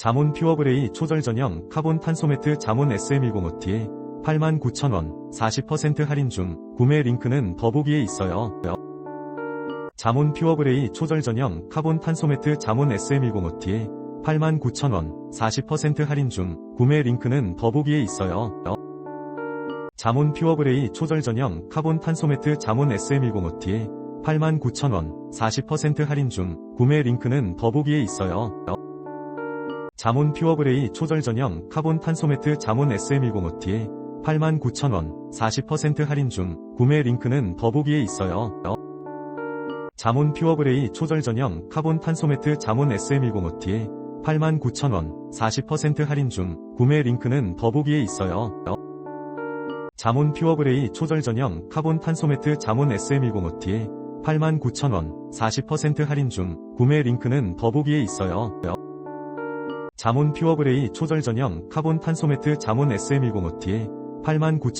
자몬 퓨어그레이 초절 전용 카본 탄소 매트 자몬 SM105T 89,000원 40% 할인 중 구매 링크는 더보기에 있어요. 자몬 퓨어그레이 초절 전용 카본 탄소 매트 자몬 SM105T 89,000원 40% 할인 중 구매 링크는 더보기에 있어요. 자몬 퓨어그레이 초절 전용 카본 탄소 매트 자몬 SM105T 89,000원 40% 할인 중 구매 링크는 더보기에 있어요. 자몬 퓨어그레이 초절 전용 카본 탄소 매트 자몬 SM105T 89,000원 40% 할인 중 구매 링크는 더보기에 있어요. 자몬 퓨어그레이 초절 전용 카본 탄소 매트 자몬 SM105T 89,000원 40% 할인 중 구매 링크는 더보기에 있어요. 자몬 퓨어그레이 초절 전용 카본 탄소 매트 자몬 SM105T 89,000원 40% 할인 중 구매 링크는 더보기에 있어요. 자몬 퓨어그레이 초절 전용 카본 탄소 매트 자몬 SM105T 89,000원